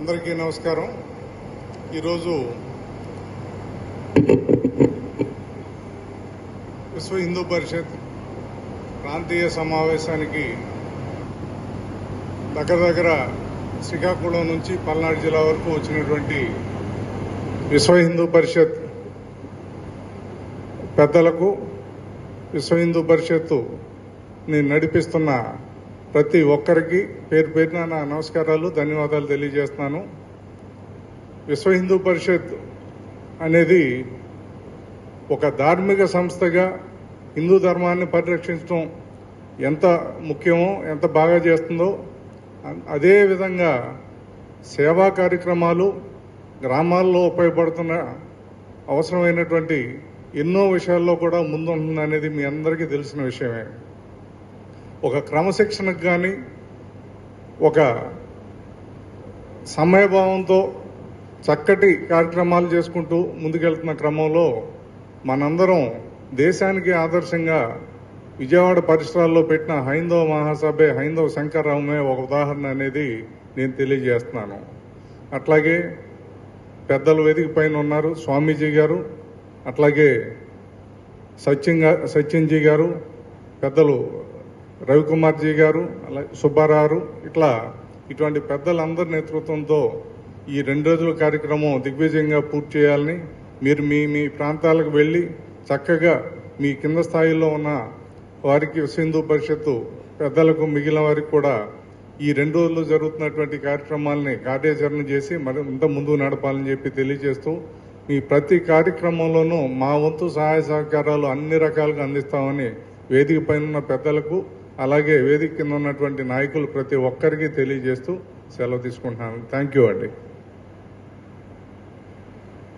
అందరికీ నమస్కారం. ఈరోజు విశ్వ హిందూ పరిషత్ ప్రాంతీయ సమావేశానికి దగ్గర దగ్గర శ్రీకాకుళం నుంచి పల్నాడు జిల్లా వరకు వచ్చినటువంటి విశ్వ హిందూ పరిషత్ పెద్దలకు విశ్వ హిందూ పరిషత్తు నేను నడిపిస్తున్న ప్రతి ఒక్కరికి పేరు పేరున నా నమస్కారాలు ధన్యవాదాలు తెలియజేస్తున్నాను. విశ్వ హిందూ పరిషత్ అనేది ఒక ధార్మిక సంస్థగా హిందూ ధర్మాన్ని పరిరక్షించడం ఎంత ముఖ్యమో ఎంత బాగా చేస్తుందో అదే విధంగా సేవా కార్యక్రమాలు గ్రామాల్లో ఉపయోగపడుతున్న అవసరమైనటువంటి ఎన్నో విషయాల్లో కూడా ముందుంటుంది అనేది మీ అందరికీ తెలిసిన విషయమే. ఒక క్రమశిక్షణకు కానీ ఒక సమయభావంతో చక్కటి కార్యక్రమాలు చేసుకుంటూ ముందుకెళ్తున్న క్రమంలో మనందరం దేశానికి ఆదర్శంగా విజయవాడ పరిసరాల్లో పెట్టిన హైందవ మహాసభ హైందవ శంకరరావమే ఒక ఉదాహరణ అనేది నేను తెలియజేస్తున్నాను. అట్లాగే పెద్దలు వేదిక పైన ఉన్నారు స్వామీజీ గారు అట్లాగే సత్యం సత్యంజీ గారు పెద్దలు రవికుమార్జీ గారు అలా సుబ్బారావు ఇట్లా ఇటువంటి పెద్దలందరి నేతృత్వంతో ఈ రెండు రోజుల కార్యక్రమం దిగ్విజయంగా పూర్తి చేయాలని మీరు మీ మీ ప్రాంతాలకు వెళ్ళి చక్కగా మీ కింద స్థాయిలో ఉన్న వారికి సింధు పరిషత్తు పెద్దలకు మిగిలిన వారికి కూడా ఈ రెండు రోజులు జరుగుతున్నటువంటి కార్యక్రమాలని కార్యాచరణ చేసి మరింత ముందుకు నడపాలని చెప్పి తెలియజేస్తూ మీ ప్రతి కార్యక్రమంలోనూ మా వంతు సహాయ సహకారాలు అన్ని రకాలుగా అందిస్తామని వేదిక పైన ఉన్న పెద్దలకు అలాగే వేదిక కింద ఉన్నటువంటి నాయకులు ప్రతి ఒక్కరికి తెలియజేస్తూ సెలవు తీసుకుంటున్నాను. థ్యాంక్ యూ అండి.